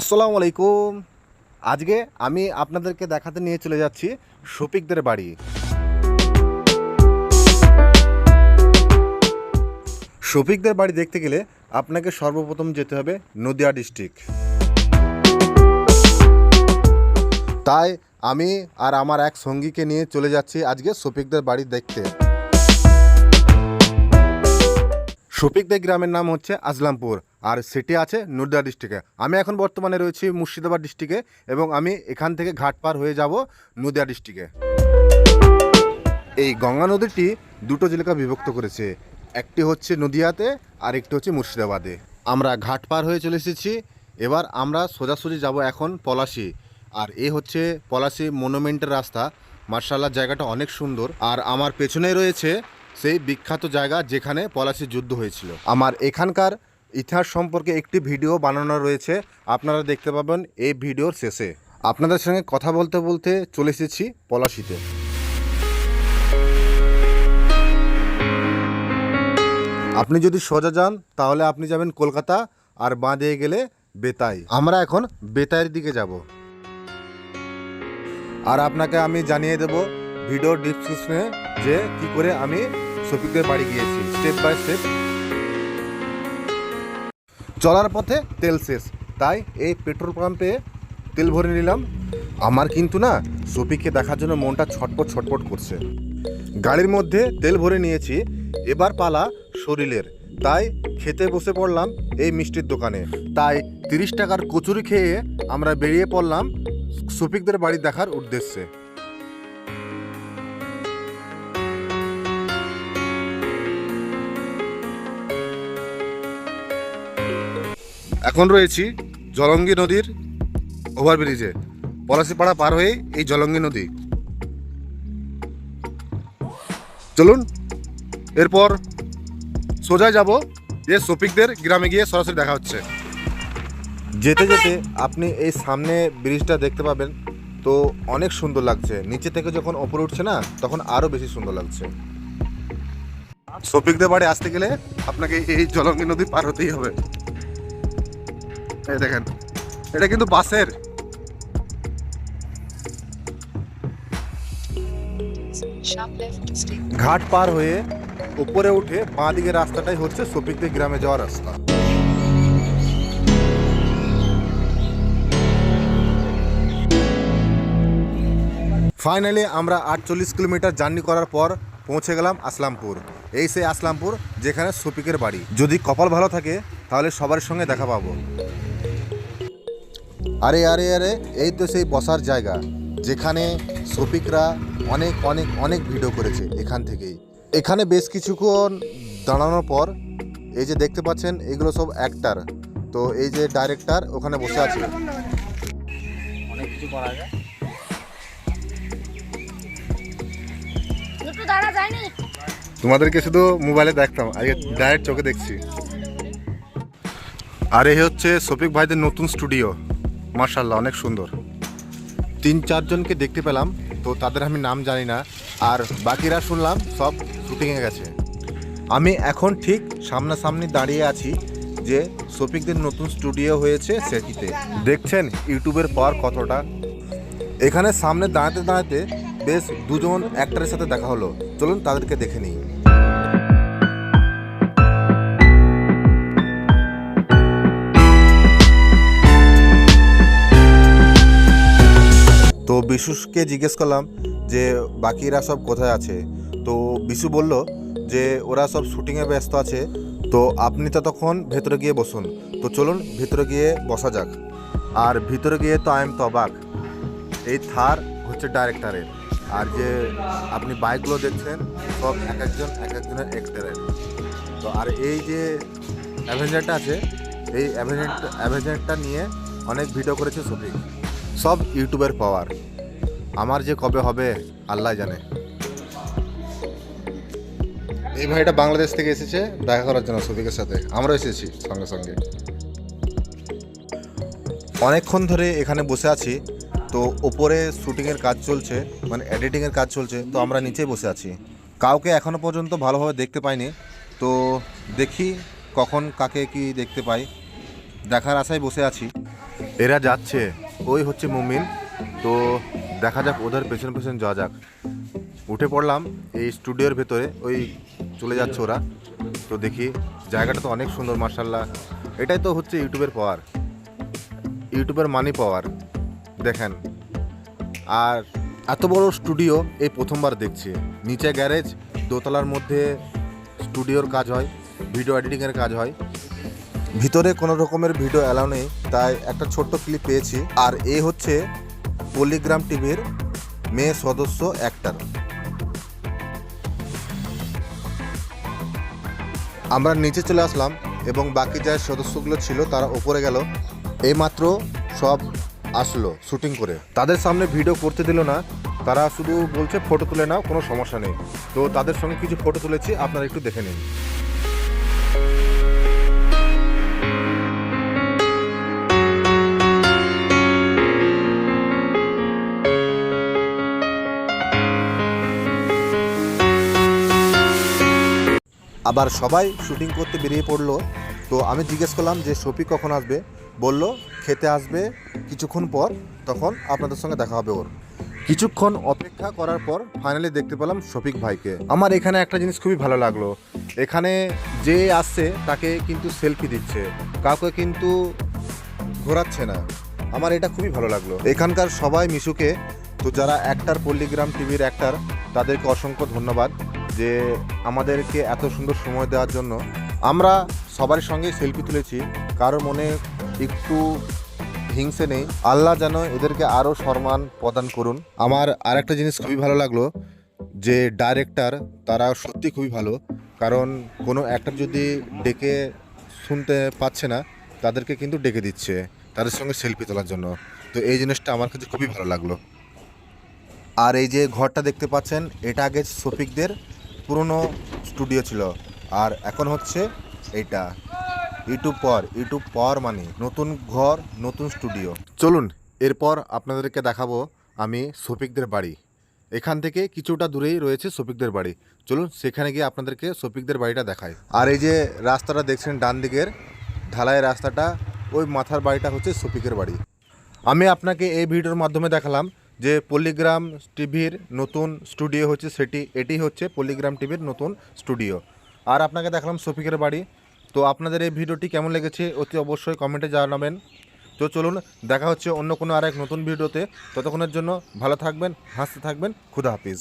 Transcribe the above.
আসসালামু আলাইকুম। আজকে আমি আপনাদেরকে দেখাতে নিয়ে চলে যাচ্ছি শফিকদের বাড়ি। শফিকদের বাড়ি দেখতে গেলে আপনাকে সর্বপ্রথম যেতে হবে নদিয়া ডিস্ট্রিক্ট। তাই আমি আর আমার এক সঙ্গীকে নিয়ে চলে যাচ্ছি আজকে শফিকদের বাড়ি দেখতে। শফিকদের গ্রামের নাম হচ্ছে আজলামপুর আর সেটি আছে নদিয়া ডিস্ট্রিক্টে আমি এখন বর্তমানে রয়েছি মুর্শিদাবাদ ডিস্ট্রিক্টে এবং আমি এখান থেকে ঘাট পার হয়ে যাব নদিয়া ডিস্ট্রিক্টে এই গঙ্গা নদীটি দুটো জেলাকে বিভক্ত করেছে, একটি হচ্ছে নদিয়াতে আর একটি হচ্ছে মুর্শিদাবাদে। আমরা ঘাট পার হয়ে চলে এসেছি, এবার আমরা সোজাসুজি যাব এখন পলাশি, আর এ হচ্ছে পলাশি মনুমেন্টের রাস্তা। মার্শাল্লাহ, জায়গাটা অনেক সুন্দর। আর আমার পেছনে রয়েছে সেই বিখ্যাত জায়গা যেখানে পলাশির যুদ্ধ হয়েছিল। আমার এখানকার ইতিহাস সম্পর্কে একটি ভিডিও বানানো রয়েছে। আপনারা দেখতে পাবেন এই ভিডিওর শেষে। আপনাদের সঙ্গে কথা বলতে বলতে চলে এসেছি পলাশিতে। আপনি যদি সোজা যান, তাহলে আপনি যাবেন কলকাতা, আর বাঁ দিয়ে গেলে বেতাই। আমরা এখন বেতাইয়ের দিকে যাব। আর আপনাকে আমি জানিয়ে দেব ভিডিও ডিসক্রিপশনে যে কি করে আমি শফিকদের বাড়ি গিয়েছি স্টেপ বাই স্টেপ চলার পথে তেল শেষ, তাই এই পেট্রোল পাম্পে তেল ভরে নিলাম। আমার কিন্তু না শফিককে দেখার জন্য মনটা ছটপট ছটপট করছে। গাড়ির মধ্যে তেল ভরে নিয়েছি, এবার পালা শরীরের। তাই খেতে বসে পড়লাম এই মিষ্টির দোকানে। তাই তিরিশ টাকার কচুরি খেয়ে আমরা বেরিয়ে পড়লাম শফিকদের বাড়ি দেখার উদ্দেশ্যে। এখন রয়েছি জলঙ্গি নদীর ওভারব্রিজে। পলাশিপাড়া পার হয়ে এই জলঙ্গি নদী। চলুন এরপর সোজা যাব যে শফিকদের গ্রামে গিয়ে সরাসরি দেখা হচ্ছে। যেতে যেতে আপনি এই সামনে ব্রিজটা দেখতে পাবেন তো অনেক সুন্দর লাগছে। নিচে থেকে যখন ওপরে উঠছে না তখন আরও বেশি সুন্দর লাগছে। শফিকদের বাড়ি আসতে গেলে আপনাকে এই জলঙ্গি নদী পার হতেই হবে। এই দেখেন, এটা কিন্তু বাসের. ঘাট পার হয়ে উপরে উঠে বাঁ দিকের রাস্তাটাই হচ্ছে শফিকদের গ্রামে যাওয়ার রাস্তা। ফাইনালি আমরা আটচল্লিশ কিলোমিটার জার্নি করার পর পৌঁছে গেলাম আসলামপুর। এই সেই আসলামপুর যেখানে শফিকের বাড়ি। যদি কপাল ভালো থাকে, তাহলে সবার সঙ্গে দেখা পাবো। আরে আরে আরে এই তো সেই বসার জায়গা যেখানে শফিকরা অনেক অনেক অনেক ভিডিও করেছে এখান থেকেই। এখানে বেশ কিছুক্ষণ দাঁড়ানোর পর এই যে দেখতে পাচ্ছেন এগুলো সব অ্যাক্টার তো এই যে ডাইরেক্টর ওখানে বসে আছে। অনেক কিছু করা যায়। তোমাদেরকে শুধু মোবাইলে দেখতাম আজকে ডাইরেক্ট চোখে দেখছি। আর এই হচ্ছে শফিক ভাইদের নতুন স্টুডিও মার্শাল্লাহ অনেক সুন্দর। তিন চারজনকে দেখতে পেলাম, তো তাদের আমি নাম জানি না, আর বাকিরা শুনলাম সব শুটিংয়ে গেছে। আমি এখন ঠিক সামনাসামনি দাঁড়িয়ে আছি যে শফিকদের নতুন স্টুডিও হয়েছে সেটিতে। দেখছেন ইউটিউবের পাওয়ার কতটা। এখানে সামনে দাঁড়াতে দাঁড়াতে বেশ দুজন অ্যাক্টরের সাথে দেখা হলো। চলুন তাদেরকে দেখে নিই। তো বিশুকে জিজ্ঞেস করলাম যে, বাকিরা সব কোথায় আছে? তো বিশু বলল যে, ওরা সব শুটিংয়ে ব্যস্ত আছে। তো আপনি তো তখন ভেতরে গিয়ে বসুন। তো চলুন, ভেতরে গিয়ে বসা যাক। আর ভিতরে গিয়ে তো আই এম তো অবাক এই থার হচ্ছে ডাইরেক্টরের। আর যে আপনি বাইকগুলো দেখছেন, সব এক একজন, এক একজনের অ্যাক্টারের তো আর এই যে অ্যাভেঞ্জারটা আছে, এই অ্যাভেঞ্জার অ্যাভেঞ্জারটা নিয়ে অনেক ভিডিও করেছে শফিক সব ইউটিউবের পাওয়ার। আমার যে কবে হবে আল্লাহ জানে। এই ভাইটা বাংলাদেশ থেকে এসেছে দেখা করার জন্য শফিকের সাথে। আমরা এসেছি সঙ্গে সঙ্গে। অনেকক্ষণ ধরে এখানে বসে আছি তো ওপরে শুটিংয়ের কাজ চলছে মানে এডিটিংয়ের কাজ চলছে তো আমরা নিচেই বসে আছি। কাউকে এখনও পর্যন্ত ভালোভাবে দেখতে পাইনি তো দেখি কখন কাকে কি দেখতে পাই। দেখার আশায় বসে আছি। এরা যাচ্ছে। ওই হচ্ছে মুমিন। তো দেখা যাক ওদের পেছন পেছন যাওয়া যাক। উঠে পড়লাম এই স্টুডিওর ভেতরে, ওই চলে যাচ্ছে ওরা। তো দেখি, জায়গাটা তো অনেক সুন্দর মার্শাল্লাহ এটাই তো হচ্ছে ইউটিউবের পাওয়ার। ইউটিউবের মানি পাওয়ার, দেখেন। আর এত বড় স্টুডিও এই প্রথমবার দেখছি। নিচে গ্যারেজ, দোতলার মধ্যে স্টুডিওর কাজ হয়, ভিডিও এডিটিংয়ের কাজ হয়। ভিতরে কোনো রকমের ভিডিও অ্যালাউ নেই, তাই একটা ছোট্ট ক্লিপ পেয়েছি। আর এ হচ্ছে পলিগ্রাম টিভির মেয়ে সদস্য অ্যাক্টার আমরা নিচে চলে আসলাম এবং বাকি যে সদস্যগুলো ছিল, তারা ওপরে গেল। এইমাত্র সব আসলো শুটিং করে। তাদের সামনে ভিডিও করতে দিল না। তারা শুধু বলছে ফটো তুলে নাও, কোনো সমস্যা নেই। তো তাদের সঙ্গে কিছু ফটো তুলেছি, আপনারা একটু দেখে নিন। আবার সবাই শুটিং করতে বেরিয়ে পড়ল। তো আমি জিজ্ঞেস করলাম যে, শফিক কখন আসবে? বলল, খেতে আসবে কিছুক্ষণ পর, তখন আপনাদের সঙ্গে দেখা হবে ওর। কিছুক্ষণ অপেক্ষা করার পর ফাইনালি দেখতে পেলাম শফিক ভাইকে। আমার এখানে একটা জিনিস খুবই ভালো লাগল। এখানে যে আসছে, তাকে কিন্তু সেলফি দিচ্ছে। কাউকে কিন্তু ঘোরাচ্ছে না। আমার এটা খুবই ভালো লাগল। এখানকার সবাই মিশুকে, তো যারা অ্যাক্টার পল্লীগ্রাম টিভির অ্যাক্টার তাদেরকে অসংখ্য ধন্যবাদ। যে আমাদেরকে এত সুন্দর সময় দেওয়ার জন্য আমরা সবার সঙ্গে সেলফি তুলেছি। কারোর মনে একটু হিংসে নেই। আল্লাহ যেন এদেরকে আরও সম্মান প্রদান করুন। আমার আরেকটা জিনিস খুবই ভালো লাগল, যে ডাইরেক্টর তারা সত্যি খুবই ভালো। কারণ কোনো অ্যাক্টর যদি ডেকে শুনতে পাচ্ছে না, তাদেরকে কিন্তু ডেকে দিচ্ছে তাদের সঙ্গে সেলফি তোলার জন্য। তো এই জিনিসটা আমার কাছে খুবই ভালো লাগল। আর এই যে ঘরটা দেখতে পাচ্ছেন, এটা আগে শফিকদের পুরনো স্টুডিও ছিল। আর এখন হচ্ছে এইটা। ইউটিউব পর ইউটিউব পর মানে নতুন ঘর, নতুন স্টুডিও। চলুন, এরপর আপনাদেরকে দেখাবো আমি শফিকদের বাড়ি। এখান থেকে কিছুটা দূরেই রয়েছে শফিকদের বাড়ি। চলুন, সেখানে গিয়ে আপনাদেরকে শফিকদের বাড়িটা দেখাই। আর এই যে রাস্তাটা দেখছেন ডান দিকের, ঢালাই রাস্তাটা, ওই মাথার বাড়িটা হচ্ছে শফিকের বাড়ি। আমি আপনাকে এই ভিডিওর মাধ্যমে দেখালাম যে পলিগ্রাম টিভির নতুন স্টুডিও হচ্ছে সেটি, এটি হচ্ছে পলিগ্রাম টিভির নতুন স্টুডিও। আর আপনাকে দেখালাম শফিকের বাড়ি। তো আপনাদের এই ভিডিওটি কেমন লেগেছে অতি অবশ্যই কমেন্টে জানাবেন। তো চলুন, দেখা হচ্ছে অন্য কোনো আর এক নতুন ভিডিওতে। ততক্ষণের জন্য ভালো থাকবেন, হাসতে থাকবেন, খুদা হাফিজ।